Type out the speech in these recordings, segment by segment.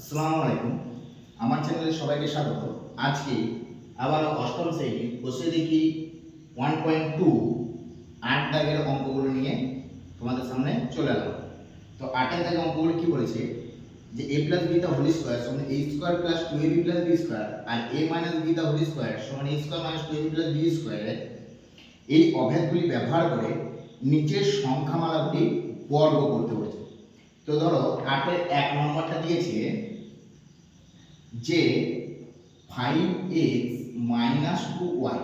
আসসালামু আলাইকুম। আমার চ্যানেলে সবাইকে স্বাগত। আজকে আবার অষ্টম শ্রেণি বসে দেখি ওয়ান পয়েন্ট টু আট দাগের অঙ্কগুলো নিয়ে তোমাদের সামনে চলে এলাম। তো আটের দাগের অঙ্কগুলো কি বলেছে? যে A plus B the whole square সমান A square plus two A plus B square R A minus B the whole square সমান A square minus two A B plus B স্কোয়ারের এই অভেদগুলি ব্যবহার করে নিচের সংখ্যামালাগুলি বর্গ করতে বলেছে। তো ধরো আটের এক নম্বরটা দিয়েছে যে five X minus two Y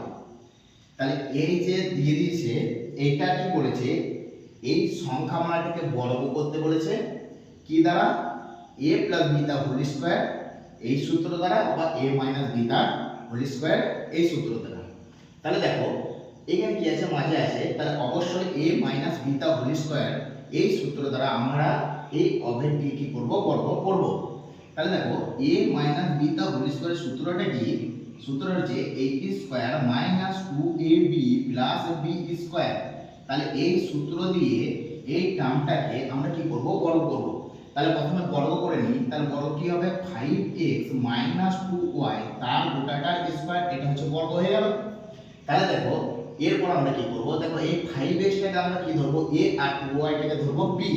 তাহলে এই যে দিয়ে দিয়েছে, এইটা কি বলেছে এই সংখ্যা সংখ্যামালাটিকে বর্গ করতে বলেছে। কি দ্বারা? A plus B the whole square এই সূত্র দ্বারা বা A minus B the whole square এই সূত্র দ্বারা। তাহলে দেখো, এখানে কি আছে? মাঝে আছে। তাহলে অবশ্যই A minus B the whole square এই সূত্র দ্বারা আমরা এই অভেদটি কি করব? বর্গ করব। তাহলে দেখো A minus B the whole স্কোয়ারের সূত্রটা কি? সূত্র হচ্ছে A square minus two A B plus B square তাহলে এই সূত্র দিয়ে এই টার্মটাকে আমরা কি করব? বর্গ করব। তাহলে প্রথমে বর্গ করে নিই। তাহলে বর্গ কি হবে? Five X minus two Y তার গোটাটার স্কোয়ার এটা হচ্ছে বর্গ হয়ে গেল। তাহলে দেখো, এরপর আমরা কি করব? দেখো, এই ফাইভ এক্সটাকে আমরা কি ধরবো? এ আর টু ওয়াইটাকে ধরবো বি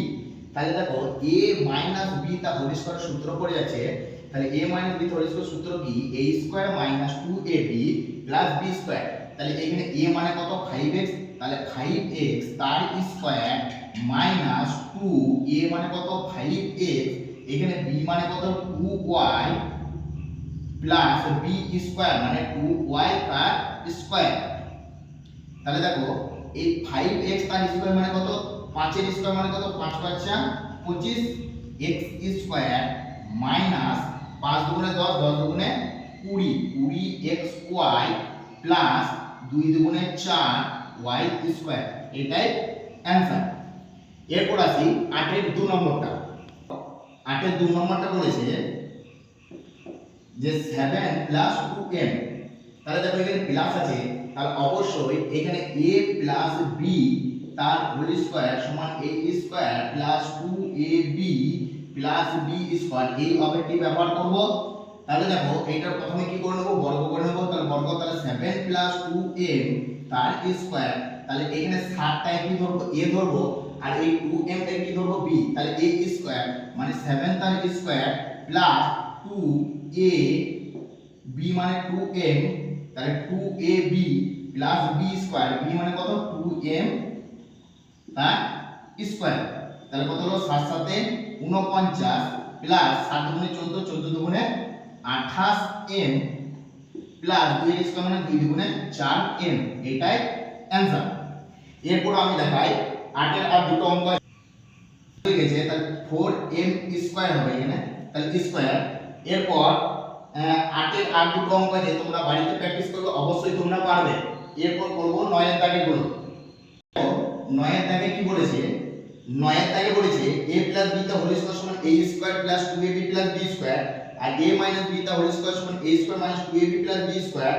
তাহলে দেখো A minus B the whole square সূত্র পড়ে আছে, তাহলে A minus B whole square সূত্র কি? A square minus two A B plus B square তাহলে এখানে এ মানে কত? ফাইভ এক্স তাহলে ফাইভ এক্স তার স্কোয়ার মাইনাস টু এ মানে কত? ফাইভ এক্স এখানে বি মানে কত? Two Y plus B square মানে টু ওয়াই তার স্কোয়ার তাহলে দেখো, এই ফাইভ এক্স তার স্কোয়ার মানে কত? পাঁচের স্কয়ার মানে কত? পাঁচ পাঁচা পঁচিশ এক্স স্কয়ার মাইনাস পাঁচ দুগুণে দশ দশ দুগুণে কুড়ি কুড়ি এক্স ওয়াই প্লাস দুই দুগুণে চার ওয়াই স্কয়ার। এটাই অ্যান্সার। এরপর আসি আটের দু নম্বরটা। আটের দু নম্বরটা বলেছে যে সেভেন প্লাস টু এম তাহলে দেখো এখানে প্লাস আছে, তাহলে অবশ্যই এখানে এ প্লাস বি তার হোল স্কয়ার সমান A square plus two A B plus B square এই অবেটি ব্যবহার করব। তাহলে দেখো, এইটার প্রথমে কি করে নেব? বর্গ করে নেব। তাহলে বর্গ তাহলে সেভেন প্লাস টু এম তার স্কয়ার তাহলে এখানে সাতটায় কি ধরবো? এ ধরবো। আর এই টু এম টাই কি ধরবো? বি তাহলে এ স্কয়ার মানে সেভেন তার square plus two A B মানে টু এম তাহলে two A B plus B square B মানে কত? টু এম তার স্কয়ার তাহলে কত হলো? সাত সাথে উনপঞ্চাশ প্লাস সাত দুগুণে চোদ্দ চোদ্দ দুগুণে আঠাশ এম প্লাস দুই স্কয়ার মানে দুই দুগুণে চার এম এটাই অ্যান্সার এরপর আমি দেখাই আটের আর দুটো অঙ্ক। হয়ে গেছে, তাহলে ফোর এম স্কয়ার হবে এখানে। তাহলে স্কয়ার এরপর আটের আর দুটো অঙ্ক আছে, তোমরা বাড়িতে প্র্যাকটিস করবে, অবশ্যই তোমরা পারবে। এরপর করব নয়ের দাগে গুলো। নয়ের দাগে কি বলেছে? নয়ের দাগে বলেছে a plus b the whole square সমান a square plus 2ab plus b square R a minus the whole square সমান a square minus 2ab plus b square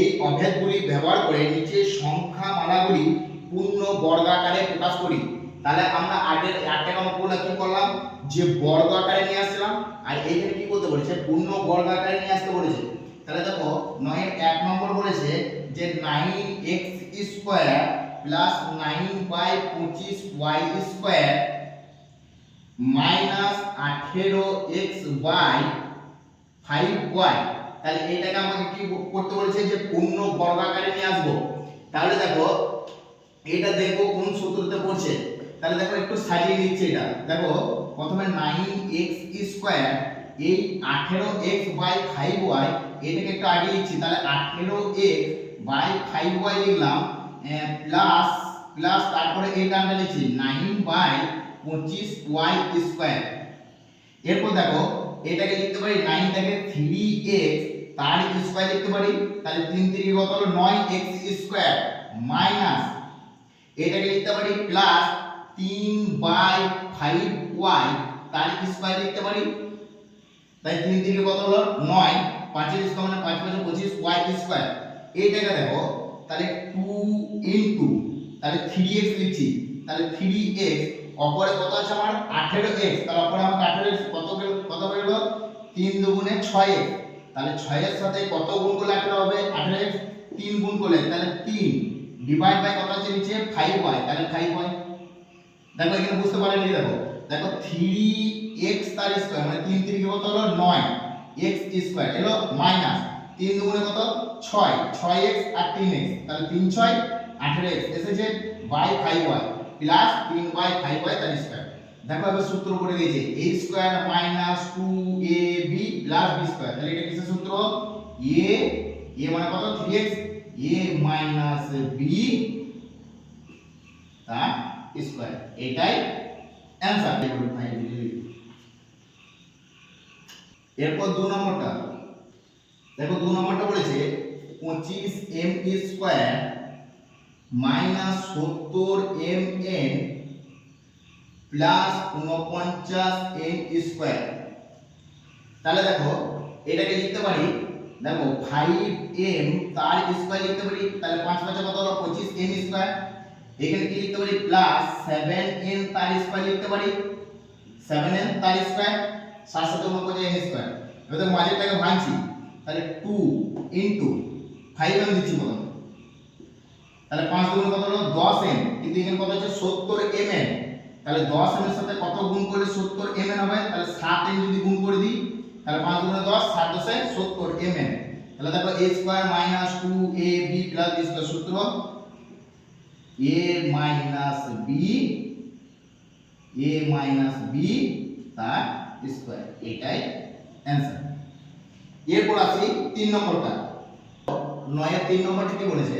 এই অভেদগুলি ব্যবহার করে নিচে সংখ্যা মালাগুলি পূর্ণ বর্গ আকারে প্রকাশ করি। তাহলে আমরা আগের একটা অঙ্কগুলো কি করলাম? যে বর্গ আকারে নিয়ে আসলাম আর এইখানে কি করতে বলেছে? পূর্ণ বর্গ আকারে নিয়ে আসতে বলেছে। তাহলে দেখো, নয়ের এক নম্বর বলেছে যে nine X square plus nine by পঁচিশ ওয়াই স্কোয়ার মাইনাস আঠেরো এক্স বাই ফাইভ ওয়াই তাহলে এটাকে আমাকে কি করতে বলেছে যে পূর্ণ বর্গ আকারে নিয়ে আসব। তাহলে দেখো, এটা দেখব কোন সূত্রতে পড়ছে। তাহলে দেখো একটু সাজিয়ে দিচ্ছি এটা। দেখো, প্রথমে নাইন এক্স স্কোয়ার এই আঠেরো এক্স বাই ফাইভ ওয়াই এটাকে একটু আগে লিখছি তাহলে আঠেরো এক্স বাই ফাইভ ওয়াই লিখলাম। প্লাস প্লাস তারপরে এই টার্মটা লিখছি নাইন বাই পঁচিশ ওয়াই স্কোয়ার এরপর দেখো, এটাকে লিখতে পারি নাইন থেকে থ্রি এক্স তার স্কোয়ার লিখতে পারি, তাহলে তিন তিরিশ কত হলো? নয় এক্স স্কোয়ার মাইনাস এটাকে লিখতে পারি প্লাস তিন বাই ফাইভ ওয়াই তার স্কোয়ার লিখতে পারি তাই তিন তিরিশ কত হলো? নয়, পাঁচের স্কোয়ার মানে পাঁচ পাঁচে পঁচিশ ওয়াই স্কোয়ার এইটাকে দেখো তাহলে টু ইন্টু তাহলে থ্রি এক্স লিখছি, তাহলে থ্রি এক্স অপরে কত আছে আমার? আঠেরো এক্স তাহলে অপরে আমাকে আঠেরো এক্স কত কত বেরোলো তিন দুগুণে ছয় এক্স তাহলে ছয়ের সাথে কত গুণ করলে আঠেরো হবে? আঠেরো এক্স তিন গুণ করলে, তাহলে তিন ডিভাইড বাই কত আছে নিচে? ফাইভ ওয়াই তাহলে ফাইভ ওয়াই দেখো, এখানে বুঝতে পারেনি, দেখো। দেখো থ্রি এক্স তার স্কোয়ার মানে তিন তিরিকে কত হলো? নয়। এক্স স্কোয়ার এলো মাইনাস তিন দুগুণে কত? ছয়। ছয় এক্স আর তিন এক্স তাহলে তিন ছয়, আঠেরো এক্স এসেছে বাই ফাইভ ওয়াই প্লাস তিন বাই ফাইভ ওয়াই তার স্কোয়ার দেখো এবার সূত্র পড়ে গেছে a square minus two a b plus b square তাহলে এটা কিসের সূত্র? এ এ মানে কত? Three x a minus b তার স্কোয়ার এটাই অ্যান্সার এরপর দু নম্বরটা দেখো দু নম্বরটা বলেছে পঁচিশ এম স্কোয়ার মাইনাস সত্তর এম এন প্লাস উনপঞ্চাশ এম স্কোয়ার তাহলে দেখো, এটাকে লিখতে পারি, দেখো ফাইভ এম তার স্কোয়ার লিখতে পারি, তাহলে পাঁচ পাঁচে কত হলো? পঁচিশ এম স্কোয়ার এখানে কি লিখতে পারি? প্লাস সেভেন এন তার স্কোয়ার লিখতে পারি। সেভেন এন তার স্কোয়ার সাত সাথে উনপঞ্চাশ এন স্কোয়ার এবার দেখো, মাঝেরটাকে ভাঙছি, তাহলে টু ইন্টু ফাইভ এম দিচ্ছি প্রথমে তাহলে পাঁচ দুগুণ কত হলো? দশ এম কিন্তু এখানে কত হচ্ছে? সত্তর এম এন তাহলে দশ এম এর সাথে কত গুণ করলে সত্তর এম এন হবে? তাহলে সাত এম যদি গুণ করে দিই, তাহলে পাঁচ দুগুণে দশ, সাত দশে সত্তর এম এন তাহলে দেখো a square minus two a b plus b square সূত্র। A minus b a minus b তার স্কোয়ার এটাই অ্যান্সার এরপর আসি তিন নম্বরটা। নয়ের তিন নম্বরটি কি বলেছে?